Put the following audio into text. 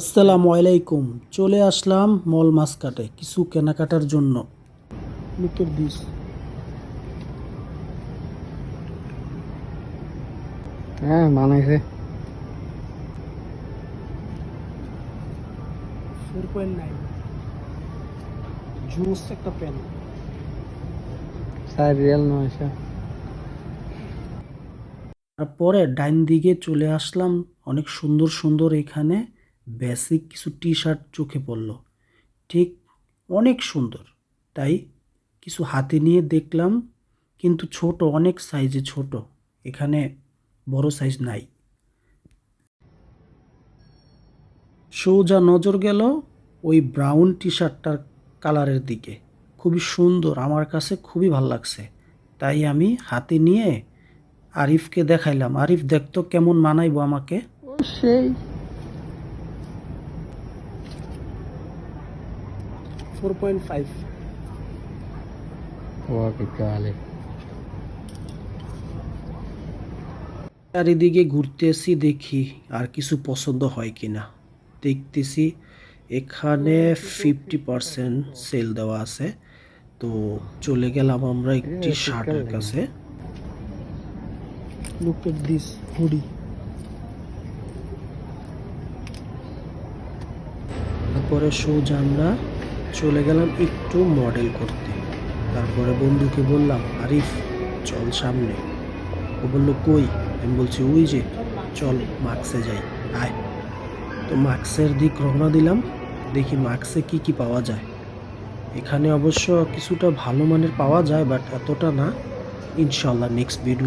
আসসালামু আলাইকুম চলে আসলাম মল মাসকাটে কিছু কেনাকাটার জন্য। লুকের দিস হ্যাঁ বানাইছে। Four point nine. জুস একটা পেন স্যার রিয়েল নয়শো তারপরে ডাইন দিকে চলে আসলাম অনেক সুন্দর সুন্দর এখানে। বেসিক কিছু টি শার্ট চোখে পড়ল। ঠিক অনেক সুন্দর। তাই কিছু হাতে নিয়ে দেখলাম, কিন্তু ছোট, অনেক সাইজে ছোট। এখানে বড় সাইজ নাই। সোজা নজর গেল ওই ব্রাউন টি শার্টটার কালারের দিকে। খুবই সুন্দর, আমার কাছে খুবই ভালো লাগছে। তাই আমি হাতে নিয়ে আরিফকে দেখাইলাম। আরিফ দেখতো কেমন মানাইবো আমাকে। সেই ফোর পয়েন্ট ফাইভ। ওকে চারিদিকে ঘুরতেছি দেখি আর কিছু পছন্দ হয় কিনা। দেখতেছি এখানে ফিফটি পার্সেন্ট সেল দেওয়া আছে। তো চলে গেলাম আমরা একটি শার্টের কাছে। লুক এট দিস হুডি তারপরে সোজা আমরা চলে গেলাম একটু মডেল করতে। তারপরে বন্ধুকে বললাম, আরিফ, চল সামনে। ও বলল, কই? আমি বলছি, ওই যে, চল মার্কসে যাই, আয়। তো মার্কসের দিক রওনা দিলাম, দেখি মার্কসে কি কি পাওয়া যায়। এখানে অবশ্য কিছুটা ভালো মানের পাওয়া যায়, বাট এতটা না। ইনশাল্লাহ নেক্সট ভিডিও